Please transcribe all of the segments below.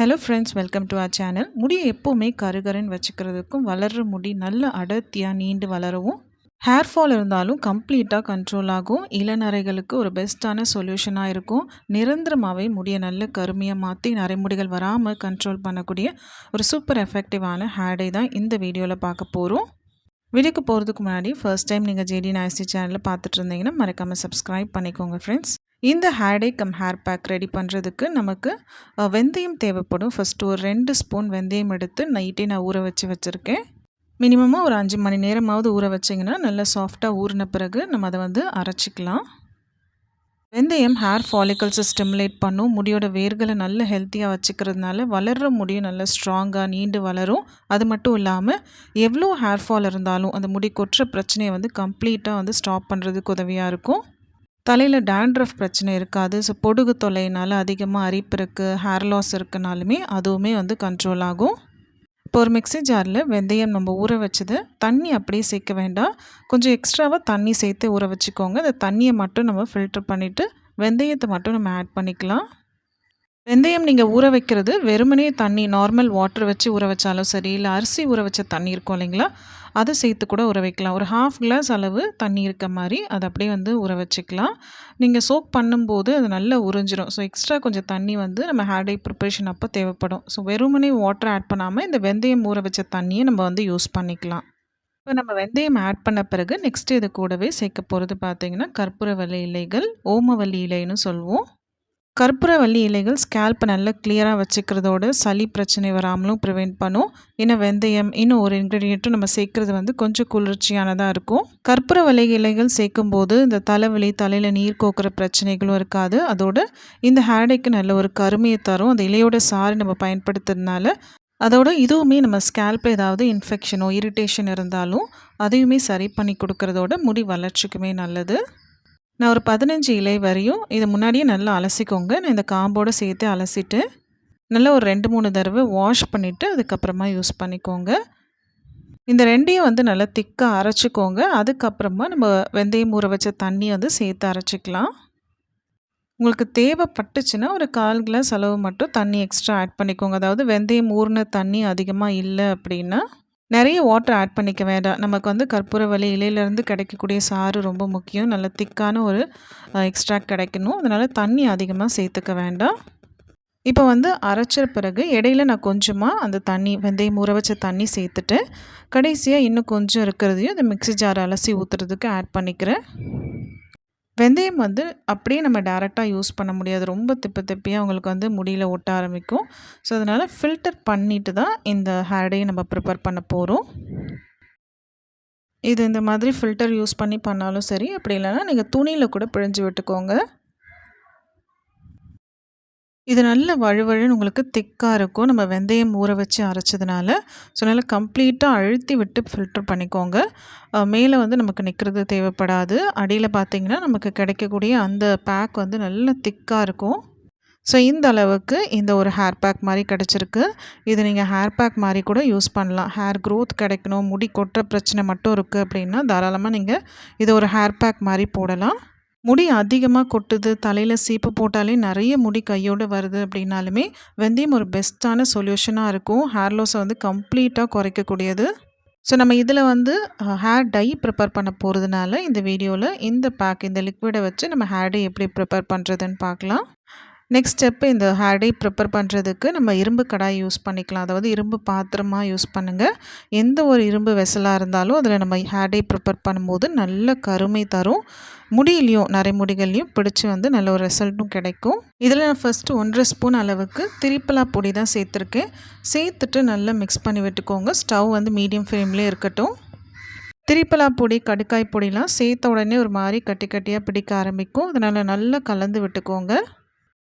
Hello friends welcome to our channel முடியை எப்போவுமே கருகருன்னு வச்சுக்கிறதுக்கும் வளர்கிற முடி நல்ல அடர்த்தியாக நீண்டு வளரவும் ஹேர் ஃபால் இருந்தாலும் கம்ப்ளீட்டாக கண்ட்ரோல் ஆகும். இளநரைகளுக்கு ஒரு பெஸ்ட்டான சொல்யூஷனாக இருக்கும். நிரந்தரமாகவே முடியை நல்ல கருமையாக மாற்றி நரைமுடிகள் வராமல் கண்ட்ரோல் பண்ணக்கூடிய ஒரு சூப்பர் எஃபெக்டிவான ஹேடை தான் இந்த வீடியோவில் பார்க்க போகிறோம் வீடியோக்கு போகிறதுக்கு முன்னாடி ஃபர்ஸ்ட் டைம் நீங்கள் ஜேடி நாய்சி சேனலில் பார்த்துட்டு இருந்தீங்கன்னா மறக்காமல் சப்ஸ்கிரைப் பண்ணிக்கோங்க ஃப்ரெண்ட்ஸ் இந்த hair dye cum hair pack ready பண்ணுறதுக்கு நமக்கு வெந்தயம் தேவைப்படும். ஃபஸ்ட்டு ஒரு ரெண்டு ஸ்பூன் வெந்தயம் எடுத்து நைட்டே நான் ஊற வச்சு வச்சுருக்கேன். மினிமமாக ஒரு அஞ்சு மணி நேரமாவது ஊற வச்சிங்கன்னா நல்லா சாஃப்டாக ஊறின பிறகு நம்ம அதை வந்து அரைச்சிக்கலாம். வெந்தயம் ஹேர் ஃபாலிக்கல்ஸை ஸ்டிமுலேட் பண்ணும். முடியோட வேர்களை நல்ல ஹெல்த்தியாக வச்சுக்கிறதுனால வளர்கிற முடியும். நல்லா ஸ்ட்ராங்காக நீண்டு வளரும். அது மட்டும் இல்லாமல் எவ்வளோ ஹேர் ஃபால் இருந்தாலும் அந்த முடி கொட்டுற பிரச்சனையை வந்து கம்ப்ளீட்டாக வந்து ஸ்டாப் பண்ணுறதுக்கு உதவியாக இருக்கும். தலையில் டேண்ட்ரஃப் பிரச்சனை இருக்காது. ஸோ பொடுகு தொல்லையினால் அதிகமாக அரிப்பு இருக்குது ஹேர் லாஸ் இருக்குனாலுமே அதுவுமே வந்து கண்ட்ரோல் ஆகும். இப்போ ஒரு மிக்சி ஜாரில் வெந்தயம் நம்ம ஊற வச்சது தண்ணி அப்படியே சேர்க்க வேண்டாம். கொஞ்சம் எக்ஸ்ட்ராவாக தண்ணி சேர்த்து ஊற வச்சுக்கோங்க. அந்த தண்ணியை மட்டும் நம்ம ஃபில்டர் பண்ணிவிட்டு வெந்தயத்தை மட்டும் நம்ம ஆட் பண்ணிக்கலாம். வெந்தயம் நீங்கள் ஊற வைக்கிறது வெறுமனே தண்ணி நார்மல் வாட்டர் வச்சு ஊற வச்சாலும் சரி இல்லை அரிசி ஊற வச்ச தண்ணி இருக்கும் இல்லைங்களா? அதை சேர்த்து கூட ஊற வைக்கலாம். ஒரு ஹாஃப் கிளாஸ் அளவு தண்ணி இருக்க மாதிரி அதை அப்படியே வந்து ஊற வச்சுக்கலாம். நீங்கள் சோக் பண்ணும்போது அது நல்லா உறிஞ்சிரும். ஸோ எக்ஸ்ட்ரா கொஞ்சம் தண்ணி வந்து நம்ம ஹேர் டை ப்ரிப்ரேஷன் அப்போ தேவைப்படும். ஸோ வெறுமனே வாட்டர் ஆட் பண்ணாமல் இந்த வெந்தயம் ஊற வச்ச தண்ணியை நம்ம வந்து யூஸ் பண்ணிக்கலாம். இப்போ நம்ம வெந்தயம் ஆட் பண்ண பிறகு நெக்ஸ்ட்டு இது கூடவே சேர்க்க போகிறது பார்த்திங்கன்னா கற்பூரவல்லி இலைகள் ஓமவல்லி இலைன்னு சொல்லுவோம். கற்பூரவள்ளி இலைகள் ஸ்கேல்ப்பை நல்லா கிளியராக வச்சுக்கிறதோட சளி பிரச்சனை வராமலும் ப்ரிவெண்ட் பண்ணும். இன்னும் வெந்தயம் இன்னும் ஒரு இன்க்ரீடியண்ட்டும் நம்ம சேர்க்குறது வந்து கொஞ்சம் குளிர்ச்சியானதாக இருக்கும். கற்பூரவள்ளி இலைகள் சேர்க்கும் போது இந்த தலைவலி தலையில் நீர் கோக்குற பிரச்சனைகளும் இருக்காது. அதோட இந்த ஹேடைக்கு நல்ல ஒரு கருமையை தரும். அந்த இலையோட சாறு நம்ம பயன்படுத்துறதுனால அதோட இதுவுமே நம்ம ஸ்கேல்ப்பில் ஏதாவது இன்ஃபெக்ஷனோ இரிட்டேஷன் இருந்தாலும் அதையுமே சரி பண்ணி கொடுக்குறதோட முடி வளர்ச்சிக்குமே நல்லது. நான் ஒரு பதினஞ்சு இலை வரையும் இதை முன்னாடியே நல்லா அலசிக்கோங்க. நான் இந்த காம்போடு சேர்த்து அலசிட்டு நல்லா ஒரு ரெண்டு மூணு தடவை வாஷ் பண்ணிவிட்டு அதுக்கப்புறமா யூஸ் பண்ணிக்கோங்க. இந்த ரெண்டையும் வந்து நல்லா திக்காக அரைச்சிக்கோங்க. அதுக்கப்புறமா நம்ம வெந்தயம் ஊற வச்ச தண்ணி வந்து சேர்த்து அரைச்சிக்கலாம். உங்களுக்கு தேவைப்பட்டுச்சுன்னா ஒரு கால் கிளாஸ் அளவு மட்டும் தண்ணி எக்ஸ்ட்ரா ஆட் பண்ணிக்கோங்க. அதாவது வெந்தயம் ஊறின தண்ணி அதிகமாக இல்லை அப்படின்னா நிறைய வாட்டர் ஆட் பண்ணிக்க வேண்டாம். நமக்கு வந்து கற்பூரவள்ளி இலையிலேருந்து கிடைக்கக்கூடிய சாறு ரொம்ப முக்கியம். நல்ல திக்கான ஒரு எக்ஸ்ட்ராக்ட் கிடைக்கணும். அதனால் தண்ணி அதிகமாக சேர்த்துக்க வேண்டாம். இப்போ வந்து அரைச்ச பிறகு இடையில நான் கொஞ்சமாக அந்த தண்ணி வெந்தயம் ஊற வச்ச தண்ணி சேர்த்துட்டு கடைசியாக இன்னும் கொஞ்சம் இருக்கிறதையும் இந்த மிக்சி ஜார் அலசி ஊற்றுறதுக்கு ஆட் பண்ணிக்கிறேன். வெந்தயம் வந்து அப்படியே நம்ம டேரெக்டாக யூஸ் பண்ண முடியாது. ரொம்ப திப்பு திப்பியாக உங்களுக்கு வந்து முடியில் ஒட்ட ஆரம்பிக்கும். ஸோ அதனால் ஃபில்டர் பண்ணிட்டு தான் இந்த ஹேர்டையும் நம்ம ப்ரிப்பேர் பண்ண போகிறோம் இது இந்த மாதிரி ஃபில்டர் யூஸ் பண்ணி பண்ணாலும் சரி அப்படி இல்லைன்னா நீங்கள் துணியில் கூட பிழிஞ்சு விட்டுக்கோங்க. இது நல்ல வழுவழுன்னு உங்களுக்கு திக்காக இருக்கும். நம்ம வெந்தயம் ஊற வச்சு அரைச்சதுனால. ஸோ நல்லா கம்ப்ளீட்டாக அழுத்தி விட்டு ஃபில்டர் பண்ணிக்கோங்க. மேலே வந்து நமக்கு நிற்கிறது தேவைப்படாது. அடியில் பார்த்திங்கன்னா நமக்கு கிடைக்கக்கூடிய அந்த பேக் வந்து நல்ல திக்காக இருக்கும். ஸோ இந்த அளவுக்கு இந்த ஒரு ஹேர் பேக் மாதிரி கிடச்சிருக்கு. இது நீங்கள் ஹேர் பேக் மாதிரி கூட யூஸ் பண்ணலாம். ஹேர் க்ரோத் கிடைக்கணும் முடி கொட்டுற பிரச்சனை மட்டும் இருக்குது அப்படின்னா தாராளமாக நீங்கள் இதை ஒரு ஹேர் பேக் மாதிரி போடலாம். முடி அதிகமாக கொட்டுது தலையில் சீப்பு போட்டாலே நிறைய முடி கையோடு வருது அப்படின்னாலுமே வெந்தயம் ஒரு பெஸ்ட்டான சொல்யூஷனாக இருக்கும். ஹேர் லாஸை வந்து கம்ப்ளீட்டாக குறைக்கக்கூடியது. ஸோ நம்ம இதில் வந்து ஹேர் டை ப்ரிப்பேர் பண்ண போகிறதுனால இந்த வீடியோவில் இந்த பேக் இந்த லிக்விடை வச்சு நம்ம ஹேர் டை எப்படி ப்ரிப்பேர் பண்ணுறதுன்னு பார்க்கலாம். நெக்ஸ்ட் ஸ்டெப்பு இந்த ஹேடை ப்ரிப்பேர் பண்ணுறதுக்கு நம்ம இரும்பு கடாய் யூஸ் பண்ணிக்கலாம். அதாவது இரும்பு பாத்திரமாக யூஸ் பண்ணுங்கள் எந்த ஒரு இரும்பு வெசலாக இருந்தாலும் அதில் நம்ம ஹேடை ப்ரிப்பேர் பண்ணும்போது நல்ல கருமை தரும். முடியிலையும் நிறைய முடிகள்லையும் பிடிச்சி வந்து நல்ல ஒரு ரிசல்ட்டும் கிடைக்கும். இதில் நான் ஃபஸ்ட்டு ஒன்றரை ஸ்பூன் அளவுக்கு திரிப்பலா பொடி தான் சேர்த்துருக்கேன். சேர்த்துட்டு நல்லா மிக்ஸ் பண்ணி விட்டுக்கோங்க. ஸ்டவ் வந்து மீடியம் ஃப்ளேம்லேயே இருக்கட்டும். திரிப்பலா பொடி கடுக்காய் பொடிலாம் சேர்த்த உடனே ஒரு மாதிரி கட்டி கட்டியாக பிடிக்க ஆரம்பிக்கும். அதனால் நல்லா கலந்து விட்டுக்கோங்க.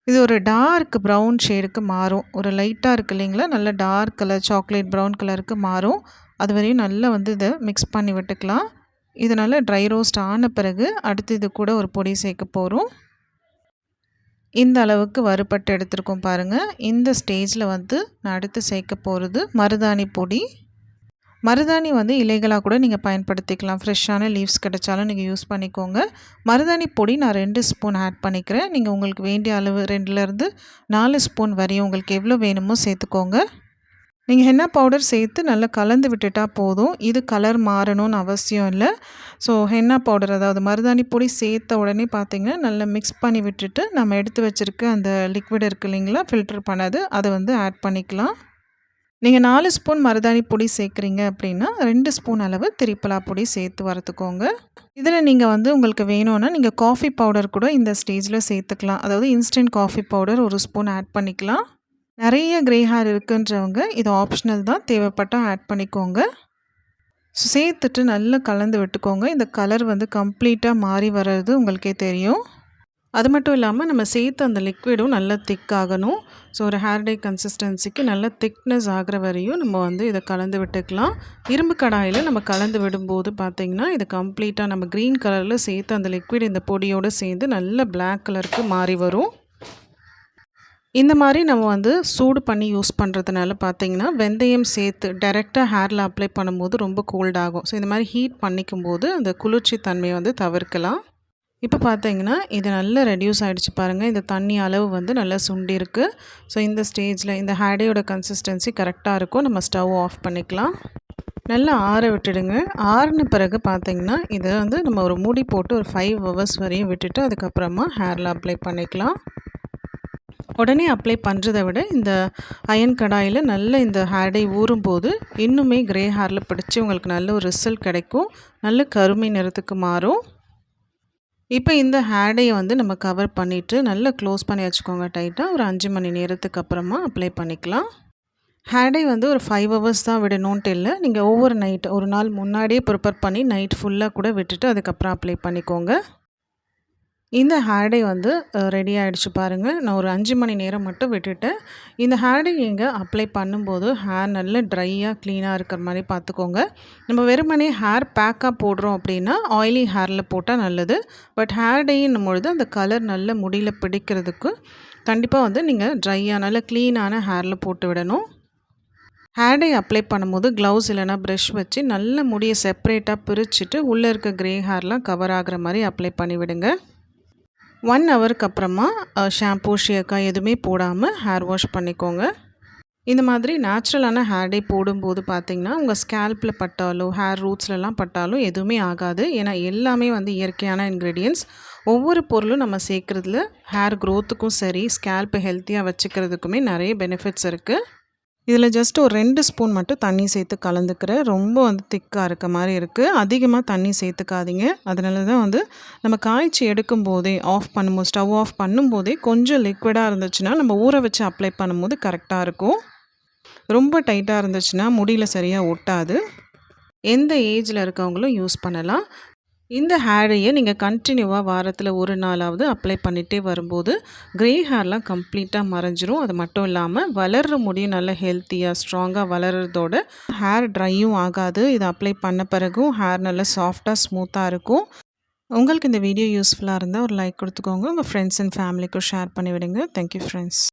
இது ஒரு டார்க் ப்ரௌன் ஷேடுக்கு மாறும். ஒரு லைட்டாக இருக்குது இல்லைங்களா? நல்ல டார்க் கலர் சாக்லேட் ப்ரௌன் கலருக்கு மாறும். அது வரையும் நல்லா வந்து இதை மிக்ஸ் பண்ணி விட்டுக்கலாம். இது நல்லா ட்ரை ரோஸ்ட் ஆன பிறகு அடுத்து இது கூட ஒரு பொடி சேர்க்க போகிறோம் இந்த அளவுக்கு வறுபட்டு எடுத்துருக்கோம் பாருங்கள் இந்த ஸ்டேஜில் வந்து நான் அடுத்து சேர்க்க போகிறது மருதாணி பொடி. மருதாணி வந்து இலைகளாக கூட நீங்கள் பயன்படுத்திக்கலாம். ஃப்ரெஷ்ஷான லீவ்ஸ் கிடைச்சாலும் நீங்கள் யூஸ் பண்ணிக்கோங்க. மருதாணி பொடி நான் ரெண்டு ஸ்பூன் ஆட் பண்ணிக்கிறேன். நீங்கள் உங்களுக்கு வேண்டிய அளவு ரெண்டுலேருந்து நாலு ஸ்பூன் வரையும் உங்களுக்கு எவ்வளோ வேணுமோ சேர்த்துக்கோங்க. நீங்கள் ஹென்னா பவுடர் சேர்த்து நல்லா கலந்து விட்டுட்டா போதும். இது கலர் மாறணும்னு அவசியம் இல்லை. ஸோ ஹென்னா பவுடர் அதாவது மருதாணி பொடி சேர்த்த உடனே பார்த்தீங்கன்னா நல்லா மிக்ஸ் பண்ணி விட்டுட்டு நம்ம எடுத்து வச்சுருக்க அந்த லிக்விட் இருக்குது இல்லைங்களா ஃபில்டர் பண்ணது அதை வந்து ஆட் பண்ணிக்கலாம். நீங்கள் நாலு ஸ்பூன் மருதாணி பொடி சேர்க்குறீங்க அப்படின்னா ரெண்டு ஸ்பூன் அளவு திரிப்பலா பொடி சேர்த்து வறுத்துக்கோங்க. இதில் நீங்கள் வந்து உங்களுக்கு வேணும்னா நீங்கள் காஃபி பவுடர் கூட இந்த ஸ்டேஜில் சேர்த்துக்கலாம். அதாவது இன்ஸ்டன்ட் காஃபி பவுடர் ஒரு ஸ்பூன் ஆட் பண்ணிக்கலாம். நிறைய க்ரே ஹேர் இருக்குன்றவங்க இது ஆப்ஷனல் தான். தேவைப்பட்டால் ஆட் பண்ணிக்கோங்க. ஸோ சேர்த்துட்டு நல்லா கலந்து விட்டுக்கோங்க. இந்த கலர் வந்து கம்ப்ளீட்டாக மாறி வர்றது உங்களுக்கே தெரியும். அது மட்டும் இல்லாமல் நம்ம சேர்த்து அந்த லிக்விடும் நல்லா திக் ஆகணும். ஸோ ஒரு ஹேர் டே கன்சிஸ்டன்சிக்கு நல்ல திக்னஸ் ஆகிற வரையும் நம்ம வந்து இதை கலந்து விட்டுக்கலாம். இரும்பு கடாயில் நம்ம கலந்து விடும்போது பார்த்திங்கன்னா இது கம்ப்ளீட்டாக நம்ம க்ரீன் கலரில் சேர்த்து அந்த லிக்விட் இந்த பொடியோடு சேர்ந்து நல்ல பிளாக் கலருக்கு மாறி வரும். இந்த மாதிரி நம்ம வந்து சூடு பண்ணி யூஸ் பண்ணுறதுனால பார்த்திங்கன்னா வெந்தயம் சேர்த்து டைரெக்டாக ஹேரில் அப்ளை பண்ணும்போது ரொம்ப கோல்டாகும் ஸோ இந்த மாதிரி ஹீட் பண்ணிக்கும் போது அந்த குளிர்ச்சி தன்மையை வந்து தவிர்க்கலாம். இப்போ பார்த்தீங்கன்னா இது நல்லா ரெடியூஸ் ஆகிடுச்சு பாருங்கள் இந்த தண்ணி அளவு வந்து நல்லா சுண்டிருக்கு ஸோ இந்த ஸ்டேஜில் இந்த ஹேடையோட கன்சிஸ்டன்சி கரெக்டாக இருக்கும். நம்ம ஸ்டவ் ஆஃப் பண்ணிக்கலாம். நல்லா ஆற விட்டுடுங்க. ஆறின பிறகு பார்த்திங்கன்னா இதை வந்து நம்ம ஒரு மூடி போட்டு ஒரு ஃபைவ் ஹவர்ஸ் வரையும் விட்டுட்டு அதுக்கப்புறமா ஹேரில் அப்ளை பண்ணிக்கலாம். உடனே அப்ளை பண்ணுறதை விட இந்த அயன் கடாயில் நல்ல இந்த ஹேர்டை ஊறும்போது இன்னுமே க்ரே ஹேரில் பிடிச்சி உங்களுக்கு நல்ல ஒரு ரிசல்ட் கிடைக்கும். நல்ல கருமை நிறத்துக்கு மாறும். இப்போ இந்த ஹேடையை வந்து நம்ம கவர் பண்ணிவிட்டு நல்லா க்ளோஸ் பண்ணி வச்சுக்கோங்க டைட்டாக ஒரு அஞ்சு மணி நேரத்துக்கு அப்புறமா அப்ளை பண்ணிக்கலாம். ஹேடை வந்து ஒரு ஃபைவ் ஹவர்ஸ் தான் விடணுன்ட்டு இல்லை. நீங்கள் ஒவ்வொரு நைட் ஒரு நாள் முன்னாடியே ப்ரிப்பேர் பண்ணி நைட் ஃபுல்லாக கூட விட்டுட்டு அதுக்கப்புறம் அப்ளை பண்ணிக்கோங்க. இந்த ஹேர்டே வந்து ரெடி ஆகிடுச்சு பாருங்கள் நான் ஒரு அஞ்சு மணி நேரம் மட்டும் விட்டுட்டேன் இந்த ஹேர்டே நீங்கள் அப்ளை பண்ணும்போது ஹேர் நல்ல ட்ரையாக க்ளீனாக இருக்கிற மாதிரி பார்த்துக்கோங்க. நம்ம வெறுமனே ஹேர் பேக்காக போடுறோம் அப்படின்னா ஆயிலி ஹேரில் போட்டால் நல்லது. பட் ஹேர்டேன்னும் பொழுது அந்த கலர் நல்ல முடியில் பிடிக்கிறதுக்கு கண்டிப்பாக வந்து நீங்கள் ட்ரையாக நல்ல க்ளீனான ஹேரில் போட்டு விடணும். ஹேர் டை அப்ளை பண்ணும்போது க்ளவுஸ் இல்லைனா ப்ரெஷ் வச்சு நல்ல முடியை செப்ரேட்டாக பிரிச்சுட்டு உள்ளே இருக்க க்ரே ஹேர்லாம் கவர் ஆகிற மாதிரி அப்ளை பண்ணிவிடுங்க. ஒன் ஹவருக்கு அப்புறமா ஷாம்பூ ஷியக்காய் எதுவுமே போடாமல் ஹேர் வாஷ் பண்ணிக்கோங்க. இந்த மாதிரி நேச்சுரலான ஹேர் டே போடும்போது பார்த்திங்கன்னா உங்கள் ஸ்கேல்பில் பட்டாலோ ஹேர் ரூட்ஸ்லலாம் பட்டாலோ எதுவுமே ஆகாது. ஏன்னா எல்லாமே வந்து இயற்கையான இன்க்ரீடியன்ஸ் ஒவ்வொரு பொருளும் நம்ம சேர்க்குறதுல ஹேர் க்ரோத்துக்கும் சரி ஸ்கேல்ப்பை ஹெல்த்தியாக வச்சுக்கிறதுக்குமே நிறைய பெனிஃபிட்ஸ் இருக்குது இதில் ஜஸ்ட் ஒரு ரெண்டு ஸ்பூன் மட்டும் தண்ணி சேர்த்து கலந்துக்கிறேன் ரொம்ப வந்து திக்காக இருக்க மாதிரி இருக்குது அதிகமாக தண்ணி சேர்த்துக்காதீங்க. அதனால தான் வந்து நம்ம காய்ச்சி எடுக்கும் போதே ஆஃப் பண்ணும்போது ஸ்டவ் ஆஃப் பண்ணும்போதே கொஞ்சம் லிக்விடாக இருந்துச்சுன்னா நம்ம ஊற வச்சு அப்ளை பண்ணும்போது கரெக்டாக இருக்கும். ரொம்ப டைட்டாக இருந்துச்சுன்னா முடியல சரியாக ஒட்டாது. எந்த ஏஜில் இருக்கவங்களும் யூஸ் பண்ணலாம். இந்த ஹேரையை நீங்கள் கண்டினியூவாக வாரத்தில் ஒரு நாளாவது அப்ளை பண்ணிகிட்டே வரும்போது க்ரே ஹேர்லாம் கம்ப்ளீட்டாக மறைஞ்சிரும். அது மட்டும் இல்லாமல் வளர்கிற முடியும் நல்ல ஹெல்த்தியாக ஸ்ட்ராங்காக வளர்கிறதோட ஹேர் ட்ரையும் ஆகாது. இதை அப்ளை பண்ண பிறகும் ஹேர் நல்லா சாஃப்டாக ஸ்மூத்தாக இருக்கும். உங்களுக்கு இந்த வீடியோ யூஸ்ஃபுல்லாக இருந்தால் ஒரு லைக் கொடுத்துக்கோங்க. உங்கள் ஃப்ரெண்ட்ஸ் அண்ட் ஃபேமிலிக்கும் ஷேர் பண்ணிவிடுங்க. Thank you friends